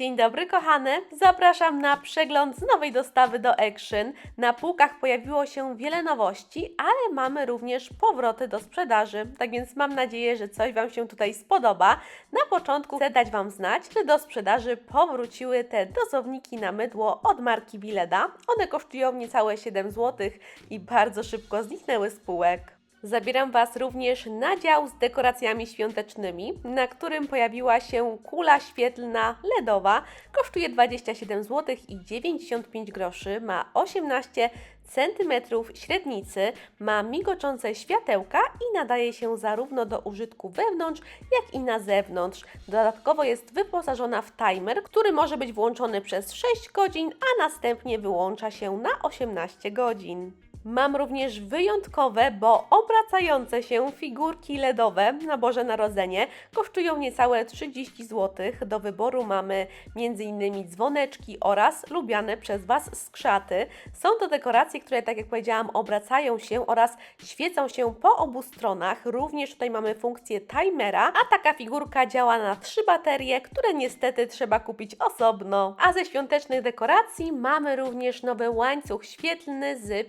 Dzień dobry kochane, zapraszam na przegląd z nowej dostawy do Action. Na półkach pojawiło się wiele nowości, ale mamy również powroty do sprzedaży. Tak więc mam nadzieję, że coś Wam się tutaj spodoba. Na początku chcę dać Wam znać, że do sprzedaży powróciły te dozowniki na mydło od marki Bileda. One kosztują niecałe 7 zł i bardzo szybko zniknęły z półek. Zabieram Was również na dział z dekoracjami świątecznymi, na którym pojawiła się kula świetlna LEDowa. Kosztuje 27 zł i 95 groszy, ma 18 cm średnicy, ma migoczące światełka i nadaje się zarówno do użytku wewnątrz, jak i na zewnątrz. Dodatkowo jest wyposażona w timer, który może być włączony przez 6 godzin, a następnie wyłącza się na 18 godzin. Mam również wyjątkowe, bo obracające się figurki LEDowe na Boże Narodzenie. Kosztują niecałe 30 zł. Do wyboru mamy m.in. dzwoneczki oraz lubiane przez Was skrzaty. Są to dekoracje, które, tak jak powiedziałam, obracają się oraz świecą się po obu stronach. Również tutaj mamy funkcję timera, a taka figurka działa na trzy baterie, które niestety trzeba kupić osobno. A ze świątecznych dekoracji mamy również nowy łańcuch świetlny z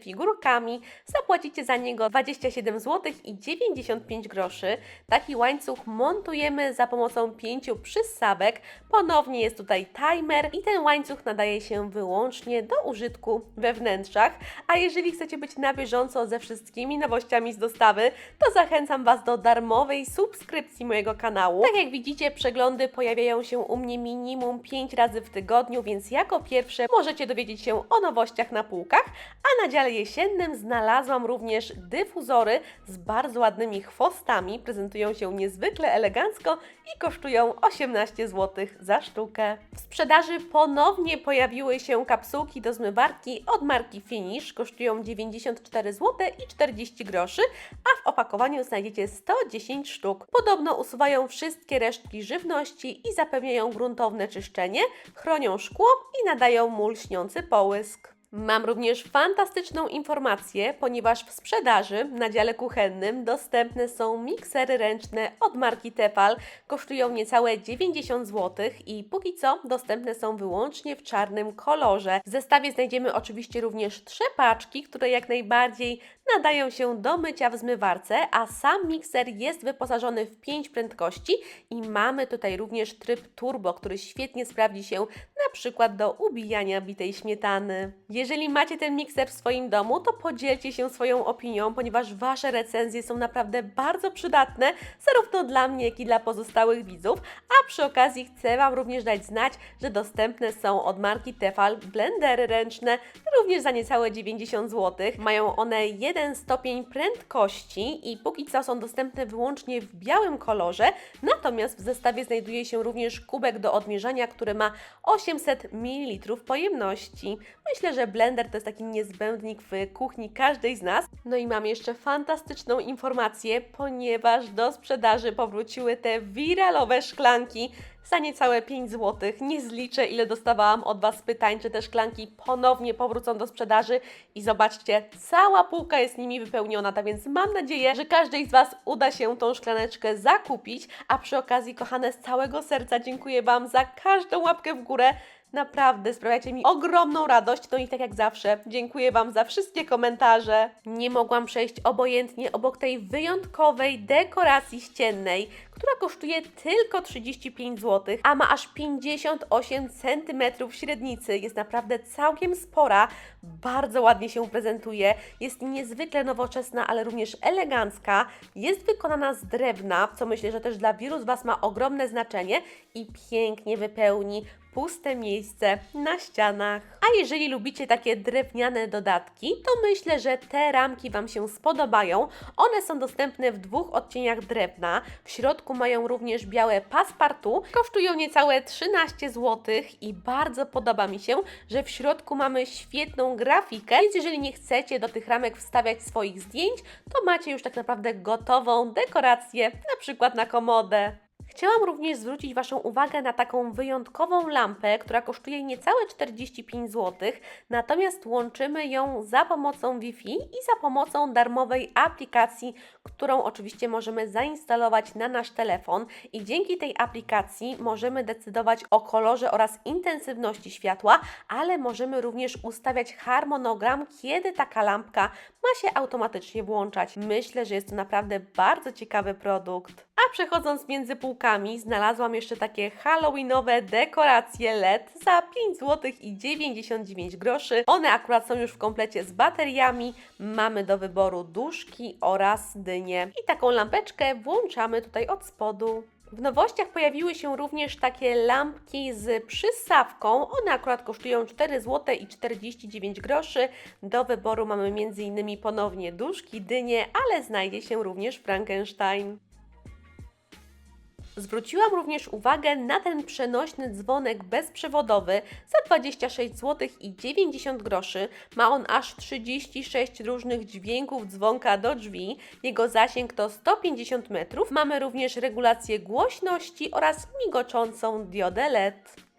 Zapłacicie za niego 27 zł i 95 groszy. Taki łańcuch montujemy za pomocą pięciu przystawek. Ponownie jest tutaj timer i ten łańcuch nadaje się wyłącznie do użytku we wnętrzach. A jeżeli chcecie być na bieżąco ze wszystkimi nowościami z dostawy, to zachęcam Was do darmowej subskrypcji mojego kanału. Tak jak widzicie, przeglądy pojawiają się u mnie minimum 5 razy w tygodniu, więc jako pierwsze możecie dowiedzieć się o nowościach na półkach, a na dziale jesiennym znalazłam również dyfuzory z bardzo ładnymi chwostami. Prezentują się niezwykle elegancko i kosztują 18 zł za sztukę. W sprzedaży ponownie pojawiły się kapsułki do zmywarki od marki Finish. Kosztują 94 zł i 40 groszy, a w opakowaniu znajdziecie 110 sztuk. Podobno usuwają wszystkie resztki żywności i zapewniają gruntowne czyszczenie, chronią szkło i nadają mól śniący połysk. Mam również fantastyczną informację, ponieważ w sprzedaży na dziale kuchennym dostępne są miksery ręczne od marki Tefal. Kosztują niecałe 90 zł i póki co dostępne są wyłącznie w czarnym kolorze. W zestawie znajdziemy oczywiście również trzepaczki, które jak najbardziej nadają się do mycia w zmywarce, a sam mikser jest wyposażony w 5 prędkości i mamy tutaj również tryb turbo, który świetnie sprawdzi się na przykład do ubijania bitej śmietany. Jeżeli macie ten mikser w swoim domu, to podzielcie się swoją opinią, ponieważ Wasze recenzje są naprawdę bardzo przydatne, zarówno dla mnie, jak i dla pozostałych widzów, a przy okazji chcę Wam również dać znać, że dostępne są od marki Tefal blendery ręczne, również za niecałe 90 zł. Mają one jeden stopień prędkości i póki co są dostępne wyłącznie w białym kolorze, natomiast w zestawie znajduje się również kubek do odmierzania, który ma 800 ml pojemności. Myślę, że blender to jest taki niezbędnik w kuchni każdej z nas. No i mam jeszcze fantastyczną informację, ponieważ do sprzedaży powróciły te wiralowe szklanki za niecałe 5 zł. Nie zliczę, ile dostawałam od Was pytań, czy te szklanki ponownie powrócą do sprzedaży. I zobaczcie, cała półka jest nimi wypełniona, tak więc mam nadzieję, że każdej z Was uda się tą szklaneczkę zakupić. A przy okazji, kochane, z całego serca dziękuję Wam za każdą łapkę w górę. Naprawdę sprawiacie mi ogromną radość, no i tak jak zawsze, dziękuję Wam za wszystkie komentarze. Nie mogłam przejść obojętnie obok tej wyjątkowej dekoracji ściennej, która kosztuje tylko 35 zł, a ma aż 58 cm średnicy. Jest naprawdę całkiem spora, bardzo ładnie się prezentuje, jest niezwykle nowoczesna, ale również elegancka. Jest wykonana z drewna, co myślę, że też dla wielu z Was ma ogromne znaczenie i pięknie wypełni puste miejsce na ścianach. A jeżeli lubicie takie drewniane dodatki, to myślę, że te ramki Wam się spodobają. One są dostępne w dwóch odcieniach drewna. W środku mają również białe paspartu. Kosztują niecałe 13 zł i bardzo podoba mi się, że w środku mamy świetną grafikę, więc jeżeli nie chcecie do tych ramek wstawiać swoich zdjęć, to macie już tak naprawdę gotową dekorację, na przykład na komodę. Chciałam również zwrócić Waszą uwagę na taką wyjątkową lampę, która kosztuje niecałe 45 zł, natomiast łączymy ją za pomocą Wi-Fi i za pomocą darmowej aplikacji, którą oczywiście możemy zainstalować na nasz telefon i dzięki tej aplikacji możemy decydować o kolorze oraz intensywności światła, ale możemy również ustawiać harmonogram, kiedy taka lampka ma się automatycznie włączać. Myślę, że jest to naprawdę bardzo ciekawy produkt. A przechodząc między półkami, znalazłam jeszcze takie halloweenowe dekoracje LED za 5 zł i 99 groszy. One akurat są już w komplecie z bateriami. Mamy do wyboru duszki oraz dynie. I taką lampeczkę włączamy tutaj od spodu. W nowościach pojawiły się również takie lampki z przystawką. One akurat kosztują 4 zł i 49 groszy. Do wyboru mamy m.in. ponownie duszki, dynie, ale znajdzie się również Frankenstein. Zwróciłam również uwagę na ten przenośny dzwonek bezprzewodowy za 26 zł i 90 groszy. Ma on aż 36 różnych dźwięków dzwonka do drzwi. Jego zasięg to 150 metrów. Mamy również regulację głośności oraz migoczącą diodę LED.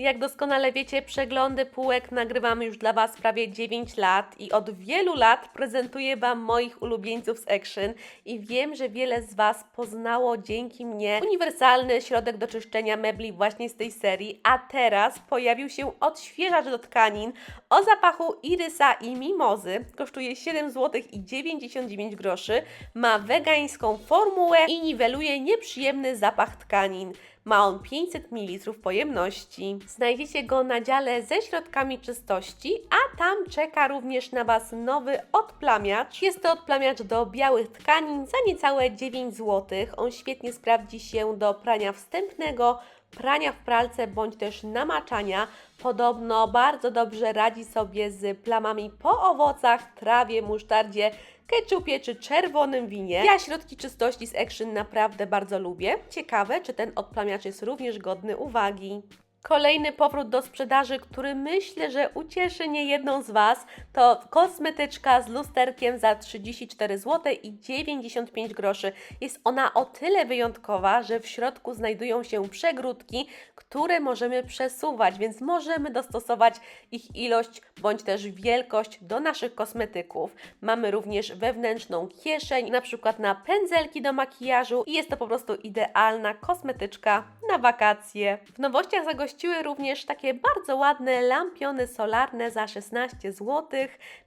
Jak doskonale wiecie, przeglądy półek nagrywam już dla Was prawie 9 lat i od wielu lat prezentuję Wam moich ulubieńców z Action i wiem, że wiele z Was poznało dzięki mnie uniwersalny środek do czyszczenia mebli właśnie z tej serii, a teraz pojawił się odświeżacz do tkanin o zapachu irysa i mimozy. Kosztuje 7 zł i 99 groszy, ma wegańską formułę i niweluje nieprzyjemny zapach tkanin. Ma on 500 ml pojemności. Znajdziecie go na dziale ze środkami czystości, a tam czeka również na Was nowy odplamiacz. Jest to odplamiacz do białych tkanin za niecałe 9 zł. On świetnie sprawdzi się do prania wstępnego, prania w pralce bądź też namaczania. Podobno bardzo dobrze radzi sobie z plamami po owocach, trawie, musztardzie, ketchupie czy czerwonym winie. Ja środki czystości z Action naprawdę bardzo lubię. Ciekawe, czy ten odplamiacz jest również godny uwagi. Kolejny powrót do sprzedaży, który myślę, że ucieszy niejedną z Was, to kosmetyczka z lusterkiem za 34 zł i 95 groszy. Jest ona o tyle wyjątkowa, że w środku znajdują się przegródki, które możemy przesuwać, więc możemy dostosować ich ilość bądź też wielkość do naszych kosmetyków. Mamy również wewnętrzną kieszeń, na przykład na pędzelki do makijażu i jest to po prostu idealna kosmetyczka na wakacje. W nowościach zagościły również takie bardzo ładne lampiony solarne za 16 zł.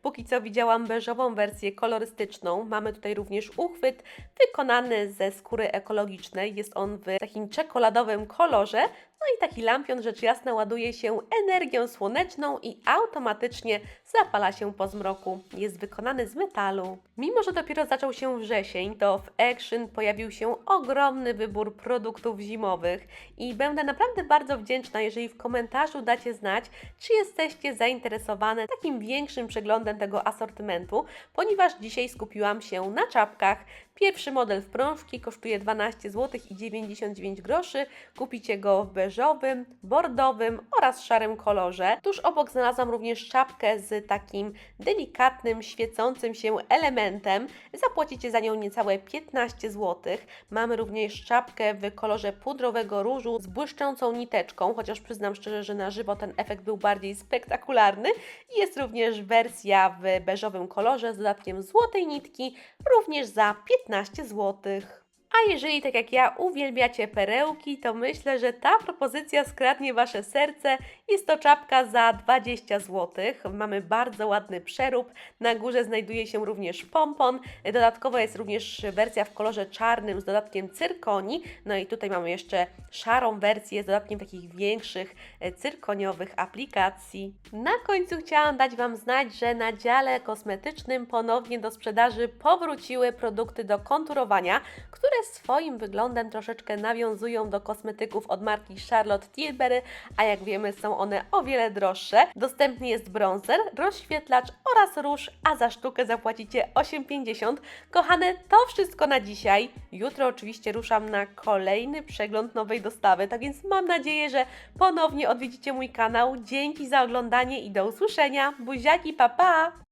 Póki co widziałam beżową wersję kolorystyczną. Mamy tutaj również uchwyt wykonany ze skóry ekologicznej. Jest on w takim czekoladowym kolorze. No i taki lampion rzecz jasna ładuje się energią słoneczną i automatycznie zapala się po zmroku. Jest wykonany z metalu. Mimo, że dopiero zaczął się wrzesień, to w Action pojawił się ogromny wybór produktów zimowych i będę naprawdę bardzo wdzięczna, jeżeli w komentarzu dacie znać, czy jesteście zainteresowane takim większym przeglądem tego asortymentu, ponieważ dzisiaj skupiłam się na czapkach. Pierwszy model w prążki kosztuje 12 zł i 99 groszy. Kupicie go w beżowym, bordowym oraz szarym kolorze. Tuż obok znalazłam również czapkę z takim delikatnym, świecącym się elementem. Zapłacicie za nią niecałe 15 zł. Mamy również czapkę w kolorze pudrowego różu z błyszczącą niteczką, chociaż przyznam szczerze, że na żywo ten efekt był bardziej spektakularny. Jest również wersja w beżowym kolorze z dodatkiem złotej nitki, również za 15 zł. A jeżeli tak jak ja uwielbiacie perełki, to myślę, że ta propozycja skradnie Wasze serce. Jest to czapka za 20 zł. Mamy bardzo ładny przerób. Na górze znajduje się również pompon. Dodatkowo jest również wersja w kolorze czarnym z dodatkiem cyrkoni. No i tutaj mamy jeszcze szarą wersję z dodatkiem takich większych e, cyrkoniowych aplikacji. Na końcu chciałam dać Wam znać, że na dziale kosmetycznym ponownie do sprzedaży powróciły produkty do konturowania, które swoim wyglądem troszeczkę nawiązują do kosmetyków od marki Charlotte Tilbury, a jak wiemy są one o wiele droższe. Dostępny jest bronzer, rozświetlacz oraz róż, a za sztukę zapłacicie 8,50. Kochane, to wszystko na dzisiaj. Jutro oczywiście ruszam na kolejny przegląd nowej dostawy, tak więc mam nadzieję, że ponownie odwiedzicie mój kanał. Dzięki za oglądanie i do usłyszenia. Buziaki, pa pa!